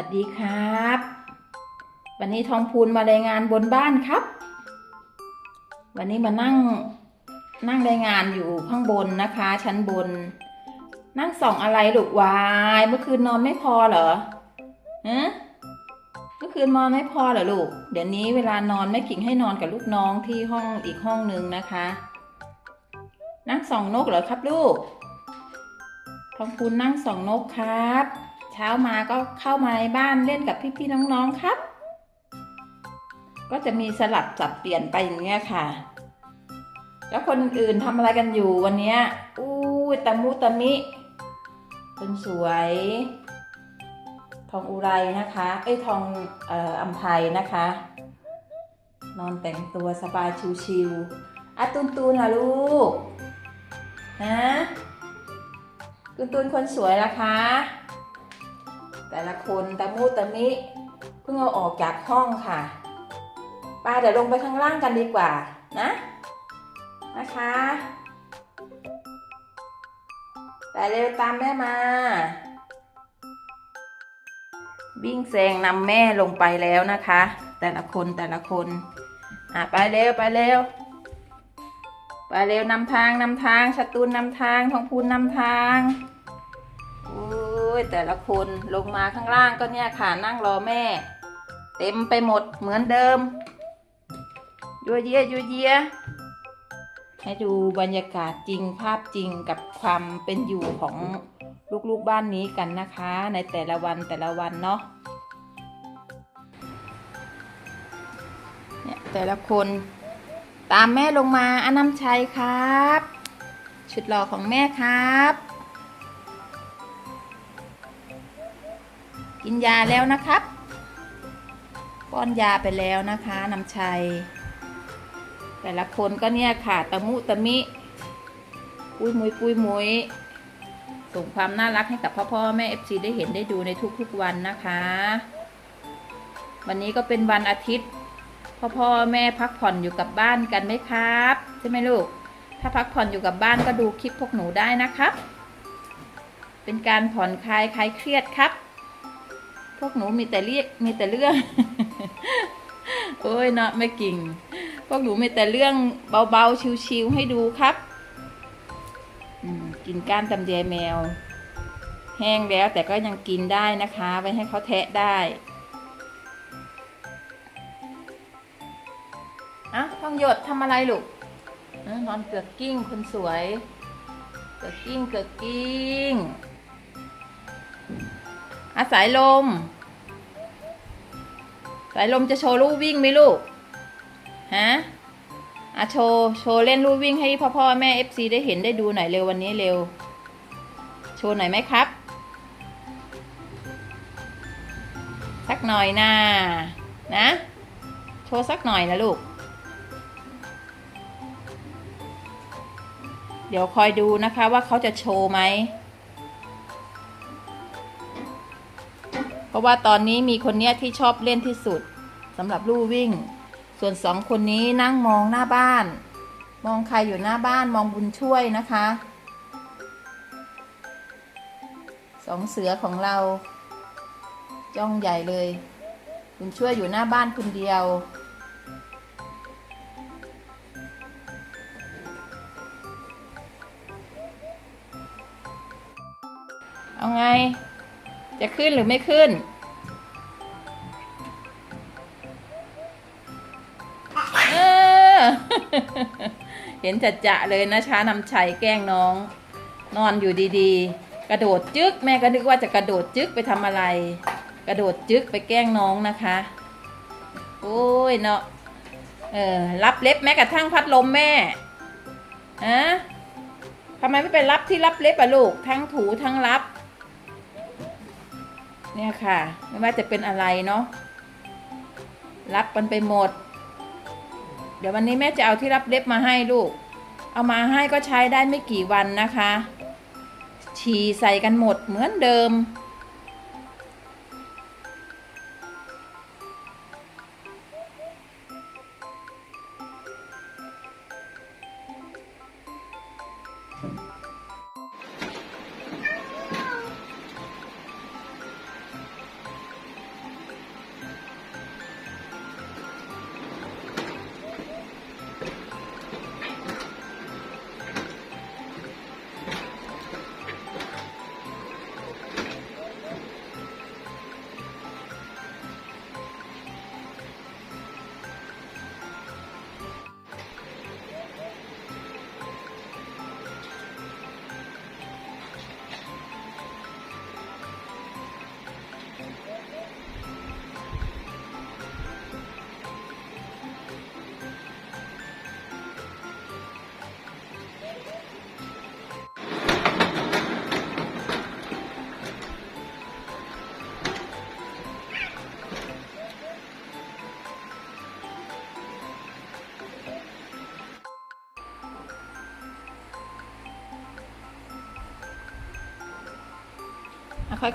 วัสดีครับ วันนี้ทองพูนมารายงานบนบ้านครับ วันนี้มานั่งนั่งรายงานอยู่ข้างบนนะคะ ชั้นบน นั่งส่องอะไรลูกวายเมื่อคืนนอนไม่พอเหรอฮะเมื่อคืนนอนไม่พอเหรอลูก เดี๋ยวนี้เวลานอนแม่กิ่งให้นอนกับลูกน้องที่ห้องอีกห้องหนึ่งนะคะ นั่งส่องนกเหรอครับลูกทองพูนนั่งส่องนกครับ เช้ามาก็เข้ามาในบ้านเล่นกับพี่ๆน้องๆครับ ก็จะมีสลับสับเปลี่ยนไปอย่างเงี้ยค่ะ แล้วคนอื่นทำอะไรกันอยู่วันเนี้ยอู้ตะมุตะมิคนสวย ทองอุไรนะคะ เอ้ยทองอออัมภัยนะคะ นอนแต่งตัวสบายชิวๆอะตุนตูนล่ะลูกนะตุนตูนคนสวยล่ะคะ แต่ละคนตะมุตะมิเพิ่งเอาออกจากห้องค่ะป้าเดี๋ยวลงไปข้างล่างกันดีกว่านะ นะคะ แต่เร็วตามแม่มาวิ่งแซงนำแม่ลงไปแล้วนะคะ แต่ละคนแต่ละคนอะไปเร็วไปเร็วไปเร็วนำทางนำทางชตูนนำทางทองพูนนำทาง แต่ละคนลงมาข้างล่างก็เนี่ยค่ะนั่งรอแม่ เต็มไปหมดเหมือนเดิมยัวเยียยัวเยียให้ดูบรรยากาศจริงภาพจริงกับความเป็นอยู่ของลูกๆบ้านนี้กันนะคะ ในแต่ละวันแต่ละวันเนาะเนี่ยแต่ละคนตามแม่ลงมาอน้ำชัยครับ ชุดหล่อของแม่ครับ กินยาแล้วนะครับ ป้อนยาไปแล้วนะคะน้ำชัย แต่ละคนก็เนี่ยค่ะตะมุตะมิ ปุยมุยปุยมุยส่งความน่ารักให้กับพ่อพ่อแม่เอฟซีได้เห็นได้ดูในทุกๆวันนะคะ วันนี้ก็เป็นวันอาทิตย์ พ่อพ่อแม่พักผ่อนอยู่กับบ้านกันไหมครับ ใช่ไหมลูก ถ้าพักผ่อนอยู่กับบ้านก็ดูคลิปพวกหนูได้นะครับ เป็นการผ่อนคลายคลายเครียดครับ พวกหนูมีแต่เรียกมีแต่เรื่องโอ้ยเนาะไม่กิ่ง พวกหนูมีแต่เรื่องเบาๆชิวๆให้ดูครับกินก้านตำแยแมว แห้งแล้วแต่ก็ยังกินได้นะคะไว้ให้เขาแทะได้อะทองหยดทำอะไรลูกนอนเกือกกิ้งคนสวย เกือกกิ้งเกือกกิ้ง อาสายลม สายลมจะโชว์ลูกวิ่งไหมลูก ฮะอะโชว์ โชว์เล่นลู่วิ่งให้พ่อพ่อแม่เอฟซีได้เห็นได้ดูหน่อยเร็ววันนี้เร็ว โชว์หน่อยไหมครับ สักหน่อยนะนะ โชว์สักหน่อยนะลูก เดี๋ยวคอยดูนะคะว่าเขาจะโชว์ไหม ราะว่าตอนนี้มีคนเนี้ยที่ชอบเล่นที่สุดสำหรับลู่วิ่ง ส่วนสองคนนี้นั่งมองหน้าบ้าน มองใครอยู่หน้าบ้านมองบุญช่วยนะคะสองเสือของเราจ้องใหญ่เลยบุญช่วยอยู่หน้าบ้านคนเดียว เอาไง จะขึ้นหรือไม่ขึ้น เออ เห็นจัดจะเลยนะช้านำชัยแกล้งน้อง นอนอยู่ดีๆ กระโดดจึ๊กแม่ก็นึกว่าจะกระโดดจึ๊กไปทำอะไร กระโดดจึ๊กไปแกล้งน้องนะคะ โอ้ยเนาะ เออ รับเล็บแม้กระทั่งพัดลมแม่ฮะทำไมไม่ไปรับที่รับเล็บอะลูก ทั้งถูทั้งรับ เนี่ยค่ะ ไม่ว่าจะเป็นอะไรเนาะรับมันไปหมด เดี๋ยววันนี้แม่จะเอาที่รับเล็บมาให้ลูก เอามาให้ก็ใช้ได้ไม่กี่วันนะคะ ฉี่ใส่กันหมดเหมือนเดิม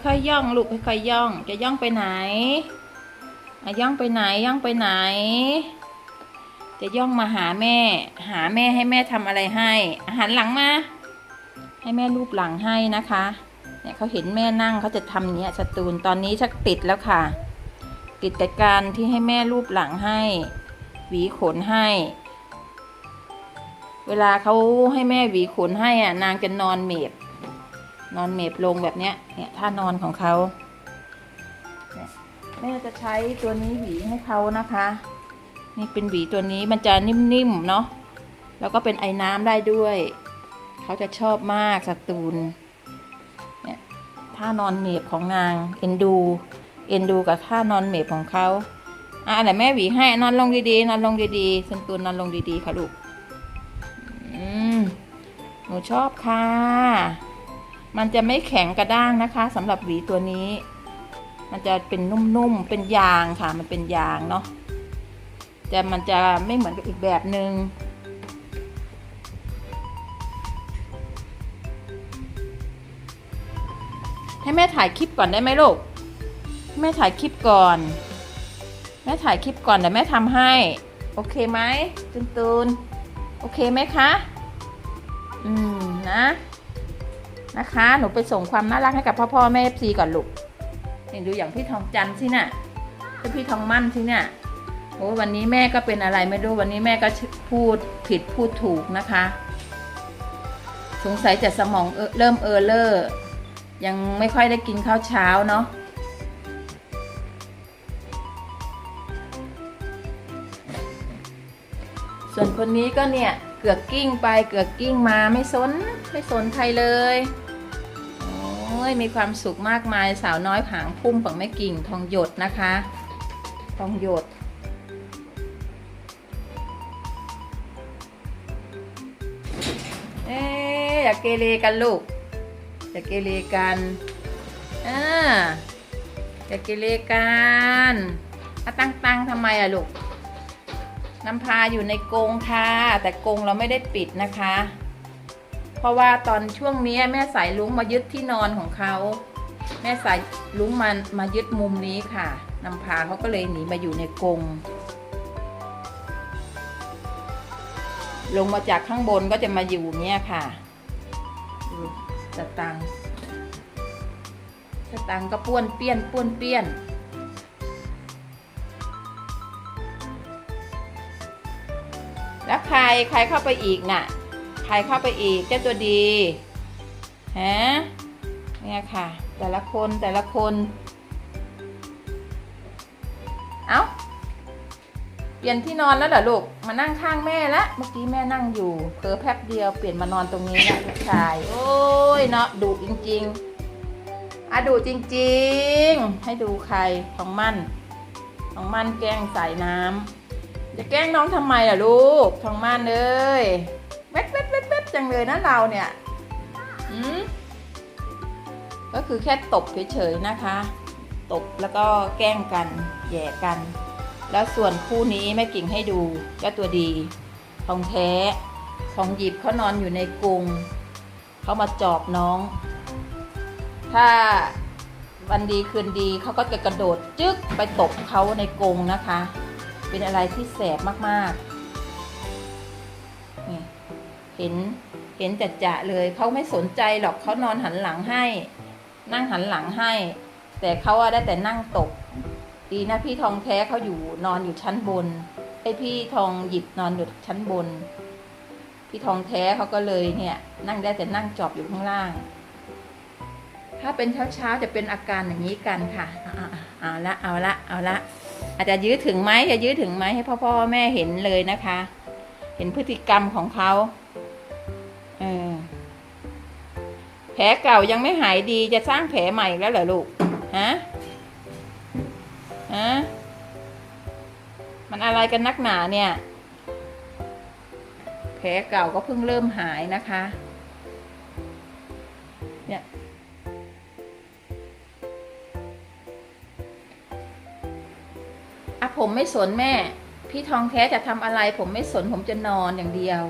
ค่อยๆย่องลูกค่อยๆย่อง จะย่องไปไหนอะย่องไปไหนย่องไปไหน จะย่องมาหาแม่ หาแม่ให้แม่ทำอะไรให้อาหารหลังมาให้แม่รูปหลังให้นะคะ เนี่ยเขาเห็นแม่นั่งเขาจะทำอย่างเนี้ยสตูนตอนนี้ชักติดแล้วค่ะ ติดแต่การที่ให้แม่รูปหลังให้ หวีขนให้ เวลาเขาให้แม่หวีขนให้อะนางจะนอนเมบ นอนเมบลงแบบเนี้ยเนี่ยท่านอนของเขาเแม่จะใช้ตัวนี้หวีให้เขานะคะ นี่เป็นหวีตัวนี้มันจะนิ่มๆเนาะแล้วก็เป็นไอ้น้ำได้ด้วย เขาจะชอบมากสตูนเนี่ยท่านอนเมบของนางเอ็นดูเอ็นดูกับท่านอนเมบของเขาอะไหนแม่หวีให้นอนลงดีๆนอนลงดีๆสตูนนอนลงดีๆค่ะลูกอืมหนูชอบค่ะ มันจะไม่แข็งกระด้างนะคะสำหรับหวีตัวนี้ มันจะเป็นนุ่มๆ เป็นยางค่ะ มันเป็นยางเนาะแต่มันจะไม่เหมือนกับอีกแบบหนึง่งให้แม่ถ่ายคลิปก่อนได้ไหมลูก แม่ถ่ายคลิปก่อน แม่ถ่ายคลิปก่อนเดี๋ยวแม่ทำให้ โอเคไหมตุนตุนโอเคไหมคะ อืมนะ นะคะ หนูไปส่งความน่ารักให้กับพ่อพ่อแม่เอฟซีก่อนลูกเห็นดูอย่างพี่ทองจันทร์สิน่ะก็พี่ทองมั่นสิเนี่ยโอ้วันนี้แม่ก็เป็นอะไรไม่รู้วันนี้แม่ก็พูดผิดพูดถูกนะคะ สงสัยจะสมองเออเริ่มเออเลอร์ยังไม่ค่อยได้กินข้าวเช้าเนาะส่วนคนนี้ก็เนี่ย เกือกกิ้งไปเกือกกิ้งมาไม่สนไม่สนใครเลยโอ้ยมีความสุขมากมายสาวน้อยผางพุ่มของแม่กิ่งทองหยดนะคะ ทองหยดเอ๊อย่าเกเรกันลูกอย่าเกเรกันอ่าอย่าเกเรกันอะตั้งตังทำไมอะลูก น้ำพาอยู่ในกรงค่ะ แต่กรงเราไม่ได้ปิดนะคะ เพราะว่าตอนช่วงนี้แม่สายลุงมายึดที่นอนของเขาแม่สายลุงมามายึดมุมนี้ค่ะน้ำพาเขาก็เลยหนีมาอยู่ในกรงลงมาจากข้างบนก็จะมาอยู่เนี่ยค่ะดูสตังค์สตังก็ป้วนเปี้ยนป้วนเปี้ยน แล้วใครใครเข้าไปอีกน่ะ ใครเข้าไปอีกเจ้าตัวดีฮะเนี่ยค่ะ แต่ละคนแต่ละคนเอา้าเปลี่ยนที่นอนแล้วเหรอลูกมานั่งข้างแม่ละเมื่อกี้แม่นั่งอยู่เผลอแป๊บเดียวเปลี่ยนมานอนตรงนี้ละลูกชาย โอ้ยเนาะดุจริงๆอะดุจริงๆ ให้ดูใครของมั่นของมั่นแกงใส่น้ำ จะแกล้งน้องทำไมล่ะลูกทองม่านเอ้ยเว็ดเว็ดเว็ดเว็ดจังเลยนะเราเนี่ยอืมก็คือแค่ตบเฉยๆนะคะ ตบแล้วก็แกล้งกันแย่กัน แล้วส่วนคู่นี้แม่กิ่งให้ดูเจ้าตัวดีทองแท้ทองหยิบเขานอนอยู่ในกรงเขามาจอบน้อง ถ้าวันดีคืนดีเขาก็จะกระโดดจึ๊กไปตบเขาในกรงนะคะ เป็นอะไรที่แสบมากๆนี่เห็นเห็นจัดจะเลยเขาไม่สนใจหรอกเขานอนหันหลังให้ นั่งหันหลังให้ แต่เขาอะได้แต่นั่งตก ดีนะพี่ทองแท้เขาอยู่นอนอยู่ชั้นบนไอพี่ทองหยิบนอนอยู่ชั้นบน พี่ทองแท้เขาก็เลยเนี่ย นั่งได้แต่นั่งจอบอยู่ข้างล่าง ถ้าเป็นเช้าๆจะเป็นอาการอย่างนี้กันค่ะเอาเอาละเอาละเอาละ อาจจะยื้อถึงไหมจะยื้อถึงไหมให้พ่อพ่อแม่เห็นเลยนะคะ เห็นพฤติกรรมของเขาเออแผลเก่ายังไม่หายดีจะสร้างแผลใหม่แล้วเหรอลูกฮะฮะมันอะไรกันนักหนาเนี่ย แผลเก่าก็เพิ่งเริ่มหายนะคะ ผมไม่สนแม่ พี่ทองแท้จะทำอะไร ผมไม่สนผมจะนอนอย่างเดียว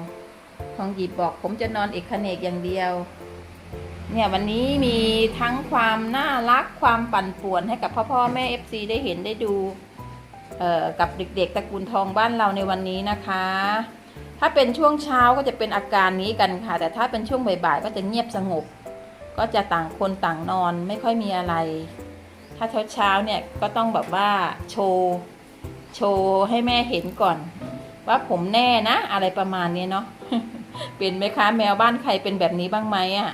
ทองหยิบบอกผมจะนอนเอกเนกอย่างเดียว เนี่ยวันนี้มีทั้งความน่ารักความปั่นป่วนให้กับพ่อพ่อแม่เอฟซีได้เห็นได้ดูเอ่อกับเด็กๆตระกูลทองบ้านเราในวันนี้นะคะ ถ้าเป็นช่วงเช้าก็จะเป็นอาการนี้กันค่ะ แต่ถ้าเป็นช่วงบ่ายๆก็จะเงียบสงบ ก็จะต่างคนต่างนอนไม่ค่อยมีอะไร ถ้าเช้าๆเนี่ยก็ต้องแบบว่าโชว์ โชว์ให้แม่เห็นก่อน ว่าผมแน่นะ อะไรประมาณนี้เนาะเป็นไหมคะแมวบ้านใครเป็นแบบนี้บ้างไหมอะ่ะ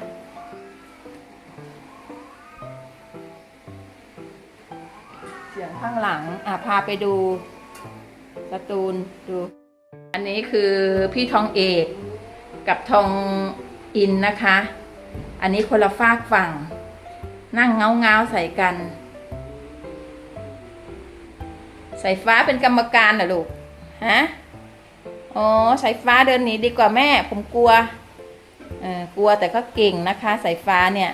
เสียงข้างหลังอะพาไปดูสตูนดู อันนี้คือพี่ทองเอกกับทองอินนะคะ อันนี้คนละฝากฝั่ง นั่งเงาเงาใส่กัน สายฟ้าเป็นกรรมการเหรอลูก ฮะ อ๋อสายฟ้าเดินหนีดีกว่าแม่ ผมกลัว เออกลัวแต่ก็เก่งนะคะสายฟ้าเนี่ย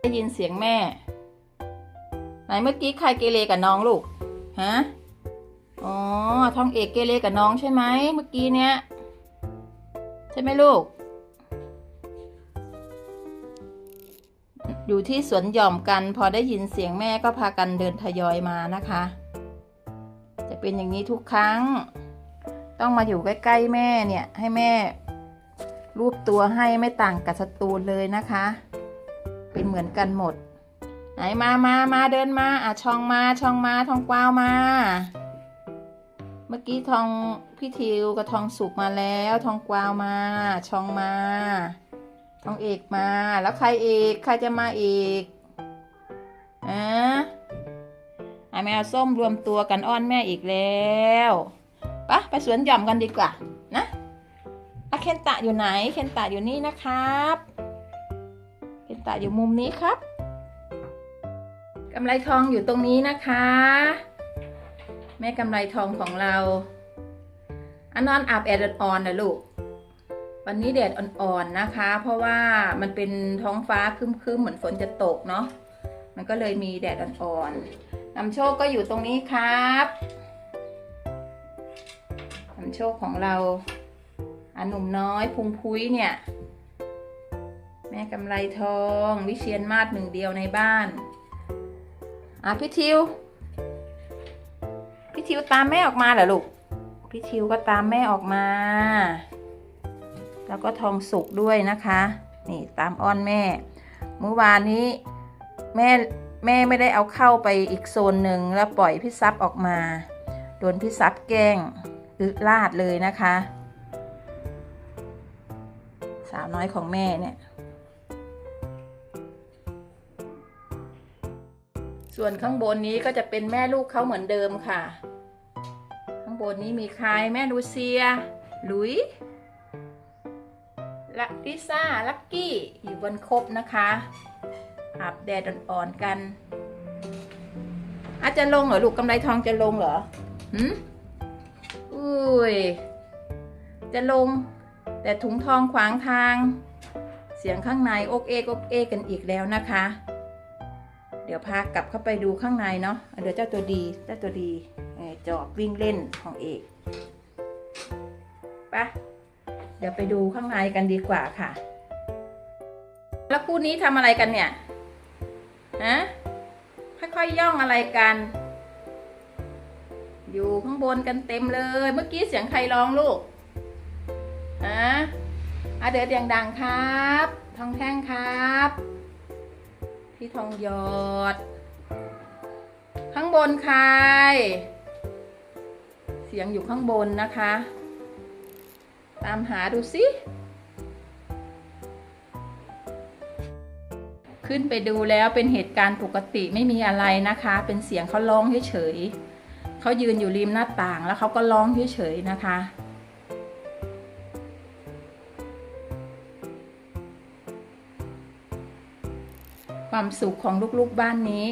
ได้ยินเสียงแม่ ไหนเมื่อกี้ใครเกเรกับน้องลูก ฮะ อ๋อทองเอกเกเรกับน้องใช่ไหมเมื่อกี้เนี้ย ใช่ไหมลูก อยู่ที่สวนหย่อมกัน พอได้ยินเสียงแม่ก็พากันเดินทยอยมานะคะ จะเป็นอย่างนี้ทุกครั้ง ต้องมาอยู่ใกล้ๆแม่เนี่ย ให้แม่ รูปตัวให้ไม่ต่างกับสตูนเลยนะคะ เป็นเหมือนกันหมดไหนมามามาเดินมาอะช่องมาช่องมาทองกวาวมา เมื่อกี้ทองพี่ทิวกับทองสุกมาแล้ว ทองกวาวมาช่องมา ทองเอกมา แล้วใครเอกใครจะมาเอกอะไอแมวส้มรวมตัวกันอ้อนแม่อีกแล้วปะไปสวนหย่อมกันดีกว่า นะอะเคนตะอยู่ไหน เคนตะอยู่นี่นะครับ เคนตะอยู่มุมนี้ครับกำไรทองอยู่ตรงนี้นะคะ แม่กำไรทองของเรา อันนอนอาบแดดอ่อนนะลูก วันนี้แดดอ่อนๆนะคะ เพราะว่ามันเป็นท้องฟ้าครึ้มๆเหมือนฝนจะตกเนาะ มันก็เลยมีแดดอ่อนๆนำโชคก็อยู่ตรงนี้ครับนำโชคของเราอันหนุ่มน้อยพุงพุ้ยเนี่ย แม่กำไรทอง วิเชียนมาศหนึ่งเดียวในบ้านอะพี่ทิว ทิวตามแม่ออกมาเหรอลูก พี่ทิวก็ตามแม่ออกมา แล้วก็ทองสุกด้วยนะคะ นี่ตามอ้อนแม่ เมื่อวานนี้แม่แม่ไม่ได้เอาเข้าไปอีกโซนหนึ่งแล้วปล่อยพี่ซับออกมา โดนพี่ซับแกล้งอึลาดเลยนะคะ สาวน้อยของแม่เนี่ยส่วนข้างบนนี้ก็จะเป็นแม่ลูกเขาเหมือนเดิมค่ะ บนนี้มีใครแม่ลูเซีย ลุยและลิซ่า ลักกี้ อยู่บนคบนะคะอาบแดดอ่อนๆกัน อาจจะลงเหรอ ลูกกำไรทองจะลงเหรอหืมอุ้ย จะลง แต่ถุงทองขวางทาง เสียงข้างในโอกเอกอกเอกกันอีกแล้วนะคะ เดี๋ยวพากลับเข้าไปดูข้างในเนาะเดี๋ยวเจ้าตัวดี เจ้าตัวดี จอบวิ่งเล่นของเอกไปะเดี๋ยวไปดูข้างในกันดีกว่าค่ะ แล้วคู่นี้ทำอะไรกันเนี่ยฮะค่อยๆย่องอะไรกัน อยู่ข้างบนกันเต็มเลย เมื่อกี้เสียงใครร้องลูกฮะอะเดี๋ยวเสียงดังครับ ทองแท่งครับ พี่ทองหยอด ข้างบนใคร สียงอยู่ข้างบนนะคะ ตามหาดูสิขึ้นไปดูแล้วเป็นเหตุการณ์ปกติไม่มีอะไรนะคะ เป็นเสียงเขาร้องเฉยๆเขายืนอยู่ริมหน้าต่างแล้วเขาก็ร้องเฉยๆนะคะ ความสุขของลูกๆบ้านนี้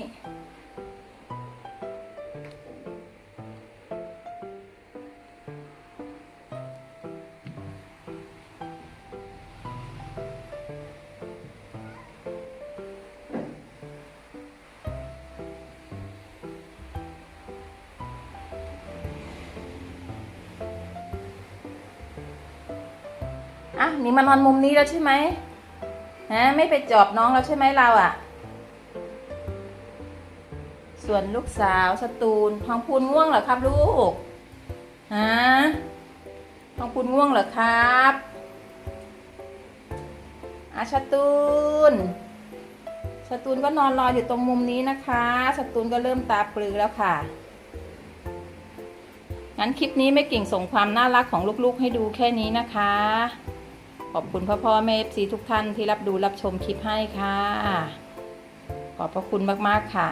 นี่มานอนมุมนี้แล้วใช่ไหมฮะไม่ไปจอบน้องแล้วใช่ไหมเราอะส่วนลูกสาวสตูลทองพูนง่วงเหรอครับลูกฮะทองพูนง่วงเหรอครับอาสตูลสตูลก็นอนรออยู่ตรงมุมนี้นะคะสตูลก็เริ่มตาปลือแล้วค่ะงั้นคลิปนี้แม่กิ่งส่งความน่ารักของลูกๆให้ดูแค่นี้นะคะ ขอบคุณพ่อพ่อแม่เอฟซีทุกท่านที่รับดูรับชมคลิปให้ค่ะ ขอบพระคุณมาก ๆ ค่ะ